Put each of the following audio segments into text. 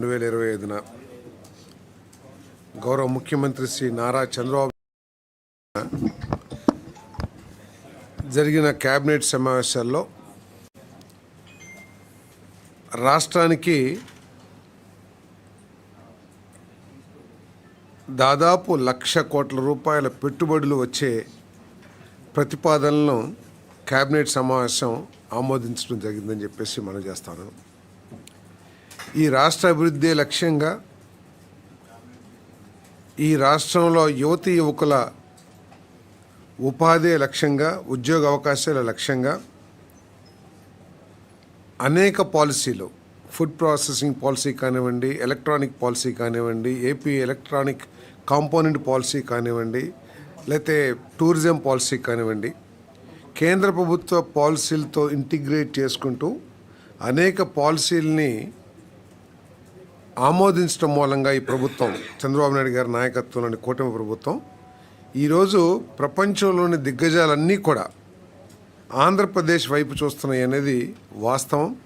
రెండు వేల ఇరవై ఐదున గౌరవ ముఖ్యమంత్రి శ్రీ నారా చంద్రబాబు జరిగిన కేబినెట్ సమావేశాల్లో రాష్ట్రానికి దాదాపు లక్ష కోట్ల రూపాయల పెట్టుబడులు వచ్చే ప్రతిపాదనలను కేబినెట్ సమావేశం ఆమోదించడం జరిగిందని చెప్పేసి మనం చేస్తాను. ఈ రాష్ట్ర అభివృద్ధి లక్ష్యంగా ఈ రాష్ట్రంలో యువతి యువకుల ఉపాధి లక్ష్యంగా ఉద్యోగ అవకాశాల లక్ష్యంగా అనేక పాలసీలు ఫుడ్ ప్రాసెసింగ్ పాలసీ కానివ్వండి ఎలక్ట్రానిక్ పాలసీ కానివ్వండి ఏపీ ఎలక్ట్రానిక్ కాంపోనెంట్ పాలసీ కానివ్వండి లేతే టూరిజం పాలసీ కానివ్వండి కేంద్ర ప్రభుత్వ పాలసీలతో ఇంటిగ్రేట్ చేసుకుంటూ అనేక పాలసీలని ఆమోదించడం మూలంగా ఈ ప్రభుత్వం చంద్రబాబు నాయుడు గారి నాయకత్వంలోని కూటమి ప్రభుత్వం ఈరోజు ప్రపంచంలోని దిగ్గజాలన్నీ కూడా ఆంధ్రప్రదేశ్ వైపు చూస్తున్నాయి అనేది వాస్తవం.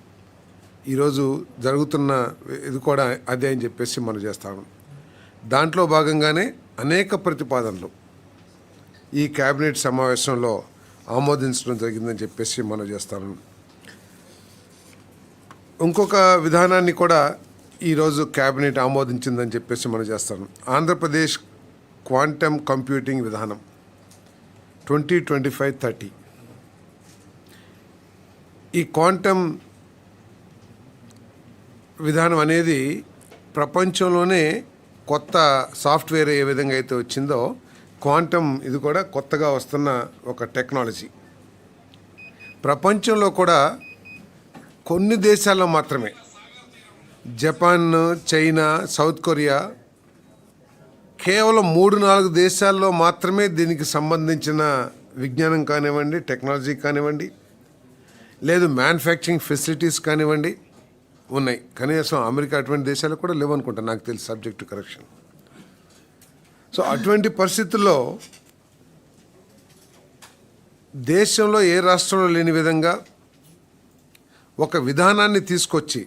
ఈరోజు జరుగుతున్న ఇది కూడా అదే అని చెప్పేసి మనం చేస్తాము దాంట్లో భాగంగానే అనేక ప్రతిపాదనలు ఈ కేబినెట్ సమావేశంలో ఆమోదించడం జరిగిందని చెప్పేసి మనం చేస్తాను ఇంకొక విధానాన్ని కూడా ఈరోజు కేబినెట్ ఆమోదించిందని చెప్పేసి మనం చేస్తాను. ఆంధ్రప్రదేశ్ క్వాంటమ్ కంప్యూటింగ్ విధానం ట్వంటీ ట్వంటీ ఫైవ్ థర్టీ. ఈ క్వాంటమ్ విధానం అనేది ప్రపంచంలోనే కొత్త సాఫ్ట్వేర్ ఏ విధంగా అయితే వచ్చిందో క్వాంటమ్ ఇది కూడా కొత్తగా వస్తున్న ఒక టెక్నాలజీ. ప్రపంచంలో కూడా కొన్ని దేశాల్లో మాత్రమే జపాన్ చైనా సౌత్ కొరియా కేవలం మూడు నాలుగు దేశాల్లో మాత్రమే దీనికి సంబంధించిన విజ్ఞానం కానివ్వండి టెక్నాలజీ కానివ్వండి లేదు మ్యానుఫ్యాక్చరింగ్ ఫెసిలిటీస్ కానివ్వండి ఉన్నాయి. కనీసం అమెరికా అటువంటి దేశాలు కూడా లేవనుకుంటా నాకు తెలిసి సబ్జెక్ట్ కరెక్షన్. సో అటువంటి పరిస్థితుల్లో దేశంలో ఏ రాష్ట్రంలో లేని విధంగా ఒక విధానాన్ని తీసుకొచ్చి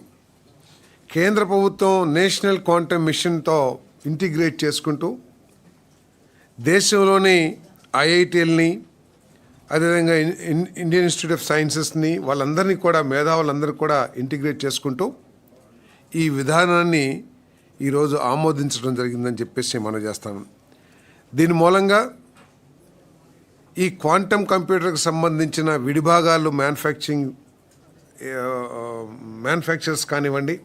కేంద్ర ప్రభుత్వం నేషనల్ క్వాంటమ్ మిషన్తో ఇంటిగ్రేట్ చేసుకుంటూ దేశంలోని ఐఐటీఎల్ని అదేవిధంగా ఇండియన్ ఇన్స్టిట్యూట్ ఆఫ్ సైన్సెస్ని వాళ్ళందరినీ కూడా మేధావులందరూ కూడా ఇంటిగ్రేట్ చేసుకుంటూ ఈ విధానాన్ని ఈరోజు ఆమోదించడం జరిగిందని చెప్పేసి మనం చేస్తాను. దీని మూలంగా ఈ క్వాంటమ్ కంప్యూటర్కి సంబంధించిన విడిభాగాలు మ్యానుఫ్యాక్చరింగ్ మ్యానుఫ్యాక్చర్స్ కానివ్వండి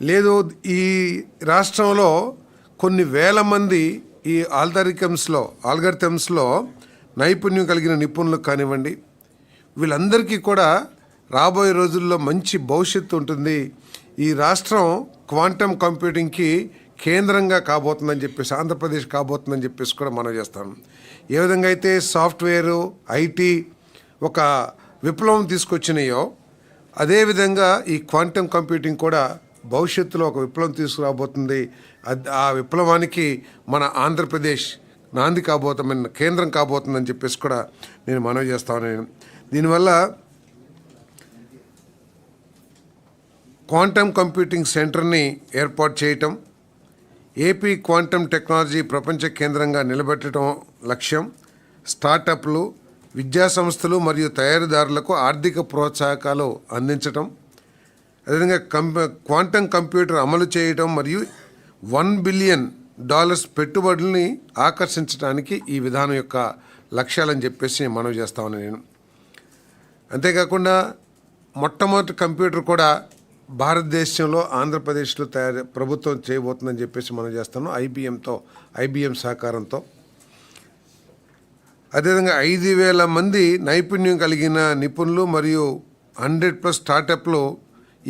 లేదు ఈ రాష్ట్రంలో కొన్ని వేల మంది ఈ ఆల్దరికమ్స్లో ఆల్గర్థమ్స్లో నైపుణ్యం కలిగిన నిపుణులకు కానివ్వండి వీళ్ళందరికీ కూడా రాబోయే రోజుల్లో మంచి భవిష్యత్తు ఉంటుంది. ఈ రాష్ట్రం క్వాంటమ్ కంప్యూటింగ్కి కేంద్రంగా కాబోతుందని చెప్పేసి ఆంధ్రప్రదేశ్ కాబోతుందని చెప్పేసి కూడా మనం చేస్తాం. ఏ విధంగా అయితే సాఫ్ట్వేరు ఐటీ ఒక విప్లవం తీసుకొచ్చినాయో అదేవిధంగా ఈ క్వాంటమ్ కంప్యూటింగ్ కూడా భవిష్యత్తులో ఒక విప్లవం తీసుకురాబోతుంది. ఆ విప్లవానికి మన ఆంధ్రప్రదేశ్ నాంది కాబోతామని కేంద్రం కాబోతుందని చెప్పేసి కూడా నేను మనవి చేస్తాను నేను దీనివల్ల క్వాంటమ్ కంప్యూటింగ్ సెంటర్ని ఏర్పాటు చేయటం ఏపీ క్వాంటమ్ టెక్నాలజీ ప్రపంచ కేంద్రంగా నిలబెట్టడం లక్ష్యం. స్టార్టప్లు విద్యా సంస్థలు మరియు తయారీదారులకు ఆర్థిక ప్రోత్సాహకాలు అందించటం. అదేవిధంగా కంప క్వాంటమ్ కంప్యూటర్ అమలు చేయడం మరియు వన్ బిలియన్ డాలర్స్ పెట్టుబడుల్ని ఆకర్షించడానికి ఈ విధానం యొక్క లక్ష్యాలని చెప్పేసి మనం చేస్తామని నేను. అంతేకాకుండా మొట్టమొదటి కంప్యూటర్ కూడా భారతదేశంలో ఆంధ్రప్రదేశ్లో తయారు ప్రభుత్వం చేయబోతుందని చెప్పేసి మనం చేస్తాను ఐబిఎంతో ఐబిఎం సహకారంతో. అదేవిధంగా ఐదు వేల మంది నైపుణ్యం కలిగిన నిపుణులు మరియు హండ్రెడ్ ప్లస్ స్టార్టప్లు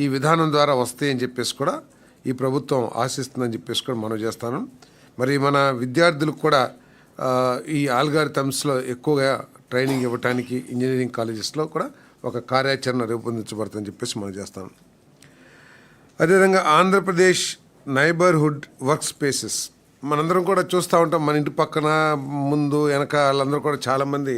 ఈ విధానం ద్వారా వస్తాయని చెప్పేసి కూడా ఈ ప్రభుత్వం ఆశిస్తుందని చెప్పేసి కూడా మనం చేస్తాను. మరి మన విద్యార్థులకు కూడా ఈ ఆల్గారిథమ్స్లో ఎక్కువగా ట్రైనింగ్ ఇవ్వడానికి ఇంజనీరింగ్ కాలేజెస్లో కూడా ఒక కార్యాచరణ రూపొందించబడుతుందని చెప్పేసి మనం చేస్తాం అదేవిధంగా ఆంధ్రప్రదేశ్ నైబర్హుడ్ వర్క్ స్పేసెస్ మనందరం కూడా చూస్తూ ఉంటాం మన ఇంటి పక్కన ముందు వెనక వాళ్ళందరూ కూడా చాలామంది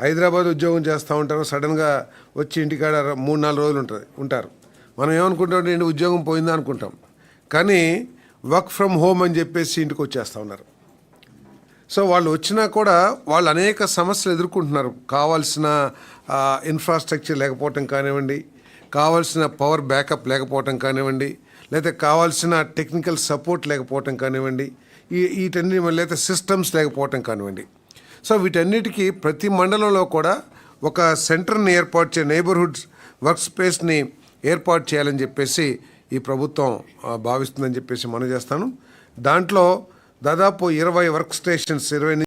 హైదరాబాద్ ఉద్యోగం చేస్తూ ఉంటారు. సడన్గా వచ్చి ఇంటికాడ మూడు నాలుగు రోజులు ఉంటారు ఉంటారు. మనం ఏమనుకుంటాం ఏంటి ఉద్యోగం పోయిందా అనుకుంటాం. కానీ వర్క్ ఫ్రమ్ హోమ్ అని చెప్పేసి ఇంటికి వచ్చేస్తూ ఉన్నారు. సో వాళ్ళు వచ్చినా కూడా వాళ్ళు అనేక సమస్యలు ఎదుర్కొంటున్నారు. కావాల్సిన ఇన్ఫ్రాస్ట్రక్చర్ లేకపోవటం కానివ్వండి కావాల్సిన పవర్ బ్యాకప్ లేకపోవటం కానివ్వండి లేకపోతే కావాల్సిన టెక్నికల్ సపోర్ట్ లేకపోవటం కానివ్వండి ఈ వీటన్ని లేదా సిస్టమ్స్ లేకపోవటం కానివ్వండి. సో వీటన్నిటికీ ప్రతి మండలంలో కూడా ఒక సెంటర్ని ఏర్పాటు చే నైబర్హుడ్ వర్క్ స్పేస్ని ఏర్పాటు చేయాలని చెప్పేసి ఈ ప్రభుత్వం భావిస్తుందని చెప్పేసి మనం చేస్తాను. దాంట్లో దాదాపు ఇరవై వర్క్ స్టేషన్స్ ఇరవై